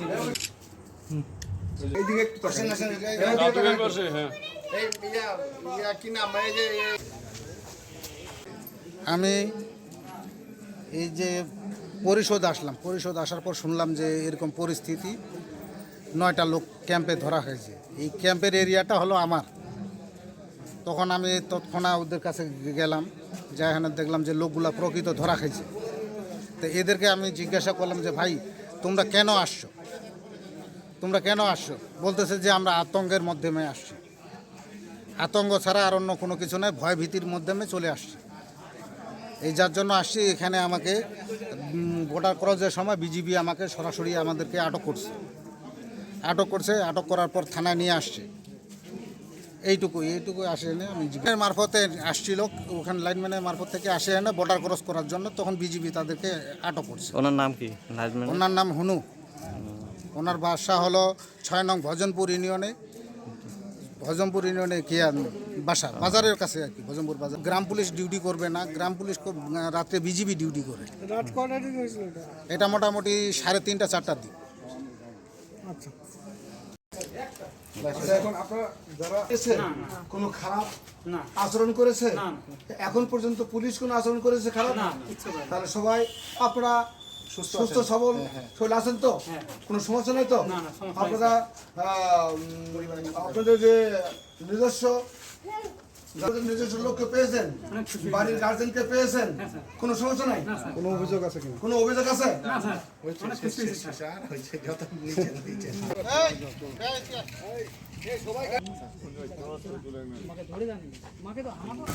যে আমি এই যে পরিষদ আসলাম, পরিষদ আসার পর শুনলাম যে এরকম পরিস্থিতি, নয়টা লোক ক্যাম্পে ধরা হয়েছে। এই ক্যাম্পের এরিয়াটা হলো আমার। তখন আমি তৎক্ষণাৎ ওদের কাছে গেলাম যাই এখানে দেখলাম যে লোকগুলা প্রকৃত ধরা খাইছে। তো এদেরকে আমি জিজ্ঞাসা করলাম যে, ভাই তোমরা কেন আসছো? তোমরা কেন আসছো? বলতেছে যে আমরা আতঙ্কের মাধ্যমে আসছি। আতঙ্ক ছাড়া আর অন্য কোনো কিছু নয় ভয় ভীতির মাধ্যমে চলে আসছি। এই যার জন্য আসছি, এখানে আমাকে ভোটার ক্রসের সময় বিজিবি আমাকে সরাসরি আমাদেরকে আটক করছে। আটক করছে, আটক করার পর থানায় নিয়ে আসছে। এইটুকু এইটুকুই আসে না আমি মারফতে আসছিল ওখানে লাইনম্যানের মারফত থেকে আসে না বর্ডার ক্রস করার জন্য তখন বিজিবি তাদেরকে আটক করছে। ওনার নাম কি? ওনার নাম হুনু। ওনার বাসা হলো ছয় নং ভজনপুর ইউনিয়নে। ভজনপুর ইউনিয়নে কি আর বাসা? বাজারের কাছে আর কি ভজনপুর বাজার। গ্রাম পুলিশ ডিউটি করবে না। গ্রাম পুলিশ কো- রাত্রে বিজিবি ডিউটি করে। এটা মোটামুটি সাড়ে তিনটা চারটার দিক। আচ্ছা, এখন আপনারা যারা এসে কোনো খারাপ আচরণ করেছে? এখন পর্যন্ত পুলিশ কোনো আচরণ করেছে খারাপ? তাহলে সবাই আপনারা সুস্থ সবল শরীর আছেন তো? কোনো সমস্যা নেই তো? আপনারা আপনাদের যে নিজস্ব নিজস্ব লোককে পেয়েছেন বাড়ির গার্জেনকে পেয়েছেন কোনো সমস্যা নাই? কোনো অভিযোগ আছে কোনো? অভিযোগ আছে? মাকে তো আমাকে